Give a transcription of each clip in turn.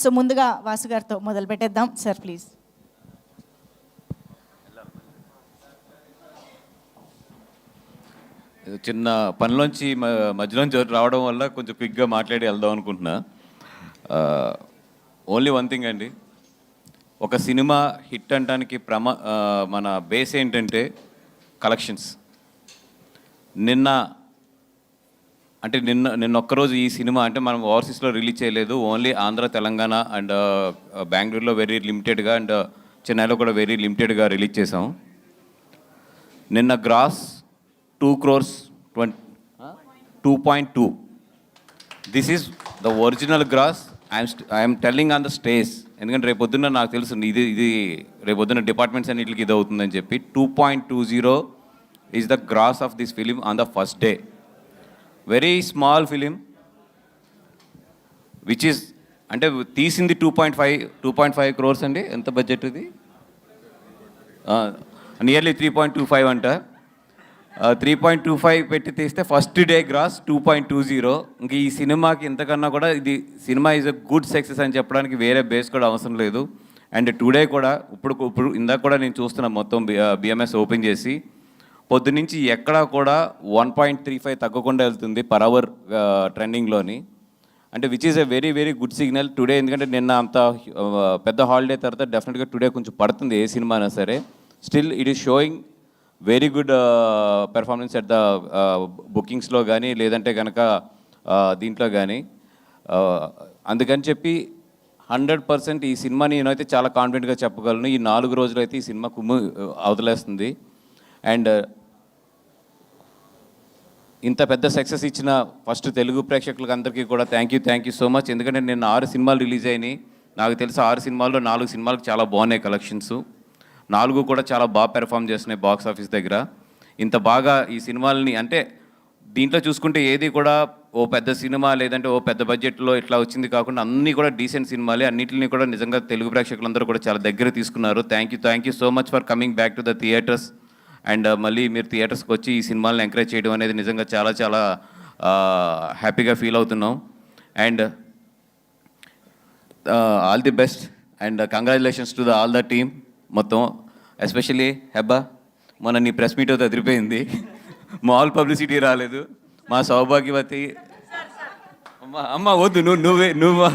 So ముందుగా వాసు గారితో మొదలు పెట్టేద్దాం. Sir please. చిన్న పనిలోంచి మధ్యలోంచి రావడం వల్ల కొంచెం క్విక్గా మాట్లాడి వెళ్దాం అనుకుంటున్నా. ఓన్లీ వన్ థింగ్ అండి. ఒక సినిమా హిట్ అనడానికి ప్రమ మన బేస్ ఏంటంటే కలెక్షన్స్. నిన్న అంటే నిన్న నిన్న ఒక్కరోజు ఈ సినిమా అంటే మనం ఓవర్సీస్లో రిలీజ్ చేయలేదు. ఓన్లీ ఆంధ్ర తెలంగాణ అండ్ బెంగళూరులో వెరీ లిమిటెడ్గా అండ్ చెన్నైలో కూడా వెరీ లిమిటెడ్గా రిలీజ్ చేసాం నిన్న gross two crores twenty two point two. This is the original gross. I'm I'm telling on the stage ఎందుకంటే రేపు పొద్దున్న నాకు తెలుసు ఇది ఇది రేపు పొద్దున్న డిపార్ట్మెంట్స్ అన్నింటికి ఇది అవుతుందని చెప్పి two point two zero is the gross of this film on the first day very small film which is అంటే తీసింది two point five two point five crores అండి. ఎంత బడ్జెట్ ఇది? Nearly three point two five అంట. Three point two five పెట్టి తీస్తే first day gross two point two zero ఇంక ఈ సినిమాకి ఇంతకన్నా కూడా ఇది సినిమా ఈజ్ అ గుడ్ సక్సెస్ అని చెప్పడానికి వేరే బేస్ కూడా అవసరం లేదు. అండ్ టుడే కూడా ఇప్పుడు ఇప్పుడు ఇందాక కూడా నేను చూస్తున్నా మొత్తం బిఎంఎస్ ఓపెన్ చేసి. పొద్దునుంచి ఎక్కడా కూడా వన్ పాయింట్ త్రీ ఫైవ్ తగ్గకుండా వెళ్తుంది పర్ అవర్ ట్రెండింగ్లోని. అంటే which is a very very good signal today ఎందుకంటే నిన్న అంత పెద్ద హాలిడే తర్వాత డెఫినెట్గా టుడే కొంచెం పడుతుంది ఏ సినిమా అయినా సరే. Still it is showing very good performance at the బుకింగ్స్లో కానీ లేదంటే కనుక దీంట్లో కానీ అందుకని చెప్పి హండ్రెడ్ పర్సెంట్ ఈ సినిమా నేనైతే చాలా కాన్ఫిడెంట్గా చెప్పగలను. ఈ నాలుగు రోజులు అయితే ఈ సినిమా కుమ్ము అవతలేస్తుంది అండ్ ఇంత పెద్ద సక్సెస్ ఇచ్చిన ఫస్ట్ తెలుగు ప్రేక్షకులకు అందరికీ కూడా thank you thank you so much ఎందుకంటే నేను ఆరు సినిమాలు రిలీజ్ అయినాయి. నాకు తెలిసి ఆరు సినిమాల్లో నాలుగు సినిమాలకు చాలా బాగున్నాయి కలెక్షన్స్. నాలుగు కూడా చాలా బాగా పెర్ఫామ్ చేస్తున్నాయి బాక్స్ ఆఫీస్ దగ్గర. ఇంత బాగా ఈ సినిమాలని అంటే దీంట్లో చూసుకుంటే ఏది కూడా ఓ పెద్ద సినిమా లేదంటే ఓ పెద్ద బడ్జెట్లో ఇట్లా వచ్చింది కాకుండా అన్నీ కూడా డీసెంట్ సినిమాలే. అన్నింటిని కూడా నిజంగా తెలుగు ప్రేక్షకులందరూ కూడా చాలా దగ్గర తీసుకున్నారు. Thank you thank you so much for coming back to the theatres and మళ్ళీ మీరు థియేటర్స్కి వచ్చి ఈ సినిమాలను ఎంకరేజ్ చేయడం అనేది నిజంగా చాలా చాలా హ్యాపీగా ఫీల్ అవుతున్నాం. And all the best and congratulations to the all the team మొత్తం. ఎస్పెషల్లీ హెబ్బా మొన్న నీ ప్రెస్ మీట్ అయితే అదిరిపోయింది. మాల్ పబ్లిసిటీ రాలేదు. మా సౌభాగ్యవతి. అమ్మ అమ్మ వద్దు నువ్వు నువ్వే నువ్వు.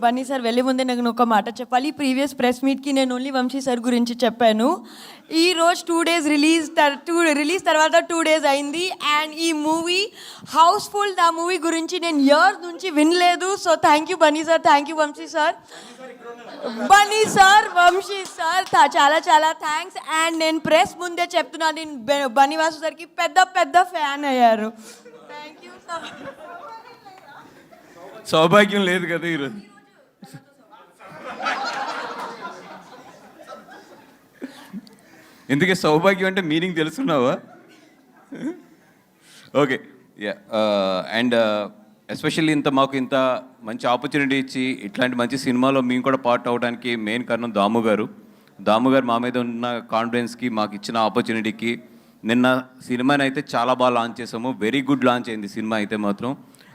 బన్నీ సార్ వెళ్ళే ముందే నాకు ఒక మాట చెప్పాలి. ప్రీవియస్ ప్రెస్ మీట్కి నేను ఓన్లీ వంశీ సార్ గురించి చెప్పాను. ఈ రోజు two days release two release తర్వాత టూ డేస్ అయింది. అండ్ ఈ మూవీ హౌస్ఫుల్ ఆ మూవీ గురించి నేను ఇయర్స్ నుంచి వినలేదు. So thank you Bunny sir thank you Vamsi sir. Bunny sir Vamsi sir చాలా చాలా థ్యాంక్స్ అండ్ నేను ప్రెస్ ముందే చెప్తున్నాను నేను బె- బన్నీ వాసు సార్కి పెద్ద పెద్ద ఫ్యాన్ అయ్యారు. థ్యాంక్ యూ సార్ సౌభాగ్యం లేదు కదా ఈరోజు. ఎందుకే సౌభాగ్యం అంటే మీనింగ్ తెలుసున్నావా? ఓకే. యా అండ్ ఎస్పెషల్లీ ఇంత మాకు ఇంత మంచి ఆపర్చునిటీ ఇచ్చి ఇట్లాంటి మంచి సినిమాలో మేము కూడా పార్ట్ అవడానికి మెయిన్ కారణం దాము గారు. దాము గారు మా మీద ఉన్న కాన్ఫిడెన్స్కి మాకు ఇచ్చిన ఆపర్చునిటీకి నిన్న సినిమాని అయితే చాలా బాగా లాంచ్ చేసాము. వెరీ గుడ్ లాంచ్ అయింది సినిమా అయితే మాత్రం.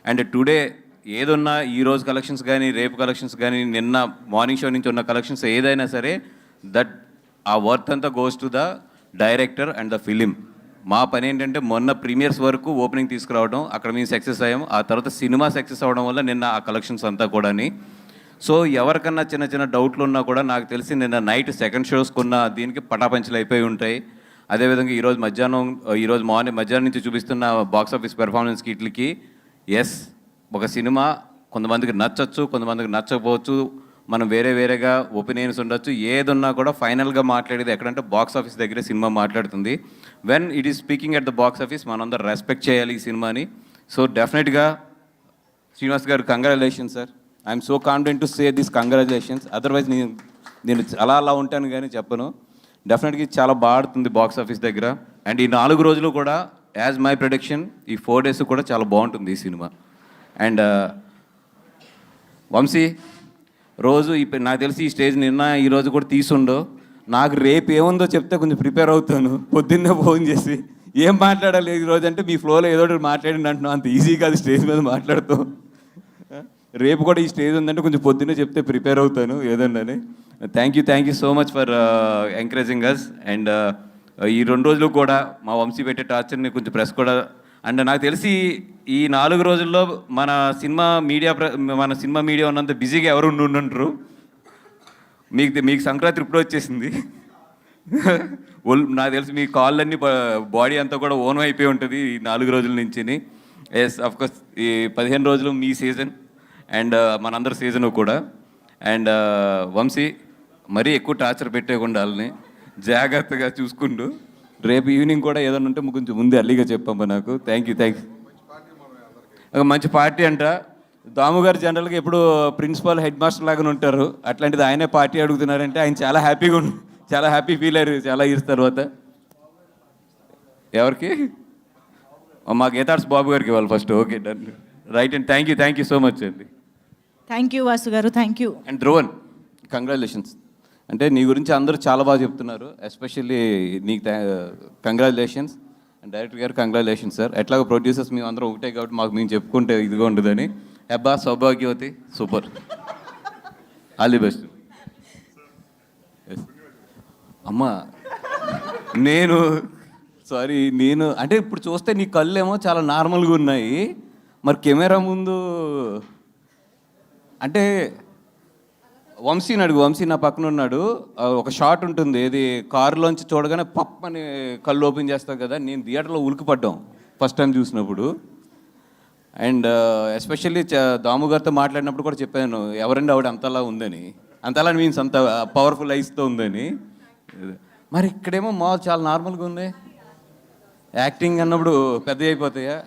అండ్ టుడే ఏదున్నా ఈ రోజు కలెక్షన్స్ కానీ రేపు కలెక్షన్స్ కానీ నిన్న మార్నింగ్ షో నుంచి ఉన్న కలెక్షన్స్ ఏదైనా సరే దట్ ఆ వర్త్ అంతా goes to the director and the film మా పని ఏంటంటే మొన్న ప్రీమియర్స్ వరకు ఓపెనింగ్ తీసుకురావడం అక్కడ మేము సక్సెస్ అయ్యాం. ఆ తర్వాత సినిమా సక్సెస్ అవ్వడం వల్ల నిన్న ఆ కలెక్షన్స్ అంతా కూడాని. సో ఎవరికన్నా చిన్న చిన్న డౌట్లు ఉన్నా కూడా నాకు తెలిసి నిన్న నైట్ సెకండ్ షోస్కున్న దీనికి పటాపంచలు అయిపోయి ఉంటాయి. అదేవిధంగా ఈరోజు మధ్యాహ్నం ఈరోజు మార్నింగ్ మధ్యాహ్నం నుంచి చూపిస్తున్న బాక్స్ ఆఫీస్ పెర్ఫార్మెన్స్ కిట్లకి ఎస్ ఒక సినిమా కొంతమందికి నచ్చచ్చు కొంతమందికి నచ్చకపోవచ్చు మనం వేరే వేరేగా ఒపీనియన్స్ ఉండొచ్చు ఏదున్నా కూడా ఫైనల్గా మాట్లాడేది ఎక్కడంటే బాక్స్ ఆఫీస్ దగ్గరే సినిమా మాట్లాడుతుంది. When it is speaking at the box office మనందరం రెస్పెక్ట్ చేయాలి ఈ సినిమాని. సో డెఫినెట్గా Srinivas garu congratulation sir I'm so confident to say this congratulations otherwise నేను నేను అలా అలా ఉంటాను కానీ చెప్పను. డెఫినెట్గా చాలా బాగుంటుంది బాక్స్ ఆఫీస్ దగ్గర. అండ్ ఈ నాలుగు రోజులు కూడా యాజ్ మై ప్రొడక్షన్ ఈ ఫోర్ డేస్ కూడా చాలా బాగుంటుంది ఈ సినిమా. అండ్ వంశీ రోజు ఇప్పుడు నాకు తెలిసి ఈ స్టేజ్ నిన్న ఈరోజు కూడా తీసుండో. నాకు రేపు ఏముందో చెప్తే కొంచెం ప్రిపేర్ అవుతాను. పొద్దున్నే ఫోన్ చేసి ఏం మాట్లాడాలి ఈ రోజు? అంటే మీ ఫ్లోలో ఏదో ఒకటి మాట్లాడండి అంటున్నాం. అంత ఈజీ కాదు స్టేజ్ మీద మాట్లాడుతూ రేపు కూడా ఈ స్టేజ్ ఉందంటే కొంచెం పొద్దున్నే చెప్తే ప్రిపేర్ అవుతాను ఏదన్నా thank you thank you so much for encouraging us and ఈ రెండు రోజులు కూడా మా వంశీ పెట్టే టార్చర్ని కొంచెం ప్రెస్ కూడా అండ్ నాకు తెలిసి ఈ నాలుగు రోజుల్లో మన సినిమా మీడియా ప్ర మన సినిమా మీడియా ఉన్నంత బిజీగా ఎవరు ఉండి మీకు మీకు సంక్రాంతి ఇప్పుడు వచ్చేసింది. నాకు తెలిసి మీ కాళ్ళన్నీ బాడీ అంతా కూడా ఓన్ అయిపోయి ఉంటుంది ఈ నాలుగు రోజుల నుంచి ఎస్ అఫ్కోర్స్ ఈ పదిహేను రోజులు మీ సీజన్ అండ్ uh, మనందరి సీజను కూడా. అండ్ uh, వంశీ మరీ ఎక్కువ టార్చర్ పెట్టేయకుండా వాళ్ళని జాగ్రత్తగా చూసుకుంటూ రేపు ఈవినింగ్ కూడా ఏదైనా ఉంటే కొంచెం ముందే అల్లిగా చెప్పమ్మా నాకు. థ్యాంక్ యూ థ్యాంక్ యూ ఒక మంచి పార్టీ అంట. దాము గారు జనరల్గా ఎప్పుడు ప్రిన్సిపల్ హెడ్ మాస్టర్ లాగానే ఉంటారు. అట్లాంటిది ఆయనే పార్టీ అడుగుతున్నారంటే ఆయన చాలా హ్యాపీగా చాలా హ్యాపీ ఫీల్ అయ్యారు. చాలా ఇయర్స్ తర్వాత. ఎవరికి? మా గీతార్స్ బాబు గారికి ఇవ్వాలి first okay done right and thank you thank you so much అండి. Thank you Vasu garu. Thank you and Dhruvan congratulations అంటే నీ గురించి అందరూ చాలా బాగా చెప్తున్నారు ఎస్పెషల్లీ నీకు congratulations and director garu congratulations sir ఎట్లాగో ప్రొడ్యూసర్స్ మేము అందరం ఒకటే కాబట్టి మాకు మేము చెప్పుకుంటే ఇదిగా ఉండదని అబ్బా సౌభాగ్యవతి సూపర్. ఆల్ ది బెస్ట్ అమ్మా నేను సారీ నేను అంటే ఇప్పుడు చూస్తే నీ కళ్ళు ఏమో చాలా నార్మల్గా ఉన్నాయి. మరి కెమెరా ముందు అంటే వంశీని అడుగు వంశీ నా పక్కన ఉన్నాడు. ఒక షాట్ ఉంటుంది ఏది కారులోంచి చూడగానే పప్ అని కళ్ళు ఓపెన్ చేస్తాం కదా నేను థియేటర్లో ఉలికిపడ్డాం ఫస్ట్ టైం చూసినప్పుడు. అండ్ ఎస్పెషల్లీ దాము గారితో మాట్లాడినప్పుడు కూడా చెప్పాను ఎవరండి ఆవిడ అంతలా ఉందని. అంతలా మీన్స్ అంత పవర్ఫుల్ ఐస్తో ఉందని. మరి ఇక్కడేమో మా చాలా నార్మల్గా ఉంది. యాక్టింగ్ అన్నప్పుడు పెద్ద అయిపోతాయా?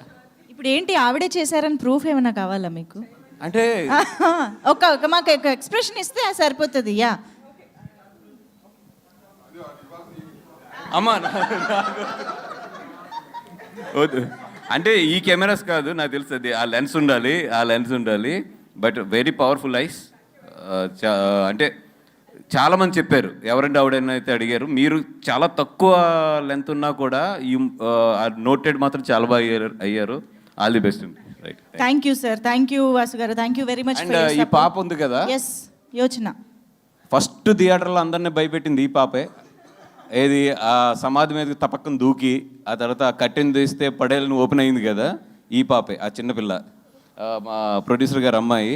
ఇప్పుడు ఏంటి ఆవిడే చేశారని ప్రూఫ్ ఏమైనా కావాలా మీకు? అంటే ఒక ఒక మాకు ఒక ఎక్స్ప్రెషన్ ఇస్తే సరిపోతుంది యా. అమ్మా అంటే ఈ కెమెరాస్ కాదు నాకు తెలుస్తుంది ఆ లెన్స్ ఉండాలి ఆ లెన్స్ ఉండాలి. బట్ వెరీ పవర్ఫుల్ ఐస్ అంటే చాలా మంది చెప్పారు ఎవరంటే ఆవిడైనా అయితే అడిగారు మీరు చాలా తక్కువ లెంత్ ఉన్నా కూడా ఈ నోటెడ్ మాత్రం చాలా బాగా అయ్యారు అయ్యారు. All the best thank you sir thank you Vasu garu. Thank you very much and ఈ పాప ఉంది కదా? ఎస్ యోచన. ఫస్ట్ థియేటర్లో అందరినీ భయపెట్టింది ఈ పాపే. ఏది ఆ సమాధి మీద తపక్కన దూకి ఆ తర్వాత కట్టెని తీస్తే పడేలను ఓపెన్ అయింది కదా? ఈ పాపే ఆ చిన్నపిల్ల మా ప్రొడ్యూసర్ గారు అమ్మాయి.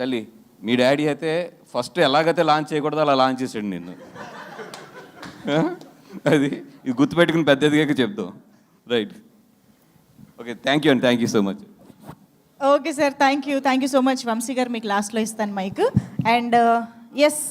తల్లి మీ డాడీ అయితే ఫస్ట్ ఎలాగైతే లాంచ్ చేయకూడదో అలా లాంచ్ చేసాడు నిన్ను. అది ఇది గుర్తుపెట్టుకుని పెద్ద ఎదిగాక చెప్తాం. రైట్ ఓకే థ్యాంక్ యూ అండి thank you so much okay sir thank you thank you so much Vamsi garu మీకు లాస్ట్లో ఇస్తాను మైక్ అండ్ ఎస్